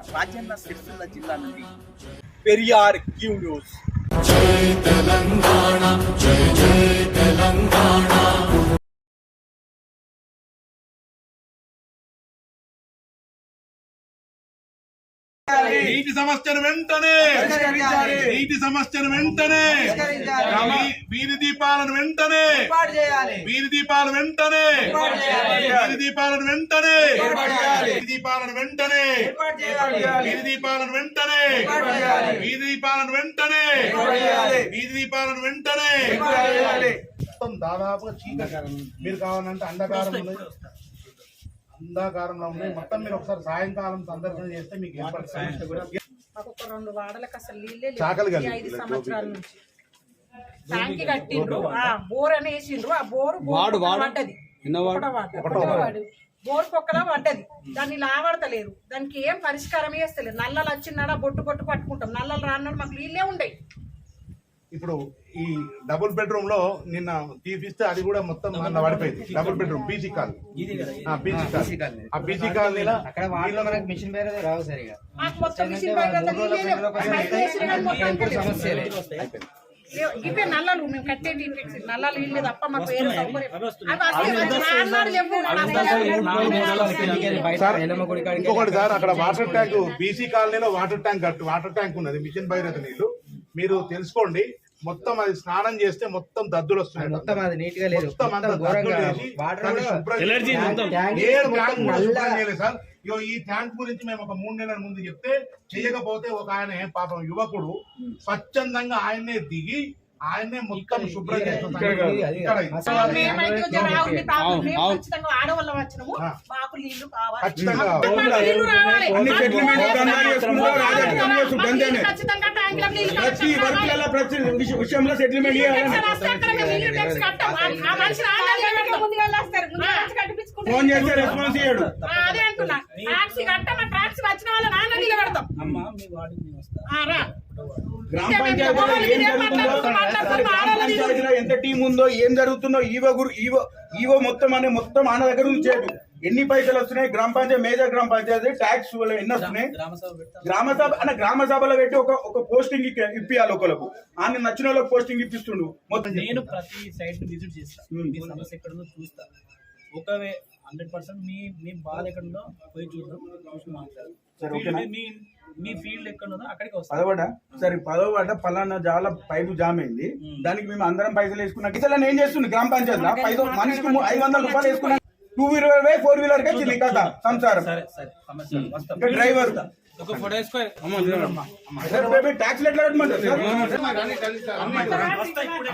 రాజన్న సిరిసిల్ల జిల్లా నుండి Periyar Q news నీటి సమస్యను వెంటనే నీటి సమస్యను వెంటనే వీధి దీపాలను వెంటనే వీధి దీపాలను వెంటనే వీధి దీపాలను వెంటనే వీధి దీపాలను వెంటనే వీధి దీపాలను వెంటనే వీధి దీపాలను వెంటనే వీధి దీపాలను వెంటనే దాదాపుగా చీకటి. మీరు కావాలంటే అంధకారం అంధకారంలో ఉన్నాయి మొత్తం మీరు ఒకసారి సాయంకాలం సందర్శన చేస్తే మీకు ఏర్పడే సమస్య కూడా మాకు ఒక రెండు వాడలకు అసలు నీళ్ళే లేవు. ఐదు సంవత్సరాల నుంచి. ట్యాంకి కట్టిండ్రు. ఆ బోర్ అని వేసిండ్రు. ఆ బోరు బోర్ పడ్డది పొక్కలా పడ్డది దాన్ని లావడతలేరు. దానికి ఏం పరిష్కారం చేస్తలేదు. నల్లలు వచ్చినాడా బొట్టు బొట్టు పట్టుకుంటాం. నల్లలు రాన్నాడు మాకు నీళ్ళే ఉండయి. ఇప్పుడు ఈ డబుల్ బెడ్రూమ్లో నిన్న తీపిస్తే అది కూడా మొత్తం నిన్న పడిపోయింది. Double bedroom BC colony. ఆ, బీసీ కాలనీ. ఆ బీసీ కాలనీలో అక్కడ వాటిలో మనకి మిషన్ రావు సరిగా నీళ్ళే. ఇవే నల్లలు మేము నల్లలు ఇల్లు తప్ప మాకు వేరే. సార్ ఇంకొకటి సార్ అక్కడ వాటర్ ట్యాంక్ బీసీ కాలనీలో వాటర్ ట్యాంక్ కట్టు- వాటర్ ట్యాంక్ ఉన్నది. మిషన్ భైరథ నీళ్ళు మీరు తెలుసుకోండి మొత్తం అది స్నానం చేస్తే మొత్తం దద్దులు వస్తున్నాయి మొత్తం అది నీట్గా లేదు. మొత్తం అంతా సార్. ఇగో ఈ ట్యాంక్ గురించి మేము ఒక మూడు నెలల ముందు చెప్తే చేయకపోతే ఒక ఆయన పాపం యువకుడు స్వచ్ఛందంగా ఆయన్నే దిగి ఆయన్నే మొత్తం శుభ్రం చేస్తున్నారు. సెటిల్మెంట్ ప్రతి. ప్రతి విషయంలో ఫోన్ చేస్తే రెస్పాన్స్ ఇయ్యాడు. అదే అంటున్నా. ట్యాక్సీ ట్యాక్సీ వచ్చిన వాళ్ళ నాన్న నిలబెడతాం. గ్రామ పంచాయతీలో ఎంత టీం ఉందో ఏం జరుగుతుందో ఈవో గురు ఈవో ఈవో మొత్తం అనే మొత్తం ఆన దగ్గర నుంచి చేయదు ఎన్ని పైసలు వస్తున్నాయి? గ్రామ పంచాయతీ మేజర్ గ్రామ పంచాయతీ ట్యాక్స్ ఎన్ని వస్తున్నాయి? గ్రామ సభ అన్న గ్రామ సభలో పెట్టి ఒక ఒక పోస్టింగ్ ఇప్పియాలి ఒకరికి ఆయన నచ్చిన వాళ్ళకి పోస్టింగ్ ఇప్పిస్తుండు. మొత్తం నేను ప్రతి సైట్ విజిట్ చేస్తా. Hmm. మీ సమస్య ఎక్కడ చూస్తా. ఒకవే హండ్రెడ్ పర్సెంట్ మీ మీ బాధ ఎక్కడ ఉందో పోయి చూద్దాం. చూసి మాట్లాడు సరే, ఓకేనా? మీ మీ ఫీల్డ్ ఎక్కడ అక్కడికి పదవడ? సరే పదవడ పలానా జాల పైపు జామ్ అయింది. దానికి మేము అందరం పైసలు వేసుకున్నాం ఇతరులను ఏం చేస్తుంది గ్రామ పంచాయతీ పైసలు మనిషికి ఐదు వందల రూపాయలు వేసుకున్నాం టూ వీలర్ వే ఫోర్ వీలర్కి వచ్చింది కథ సంసారం. సరే సరే ఇంకా డ్రైవర్. ఒక ఫోటో వేసుకో ట్యాక్స్ ఎట్లా కట్టమంటారు సార్? వస్తా ఇప్పుడే.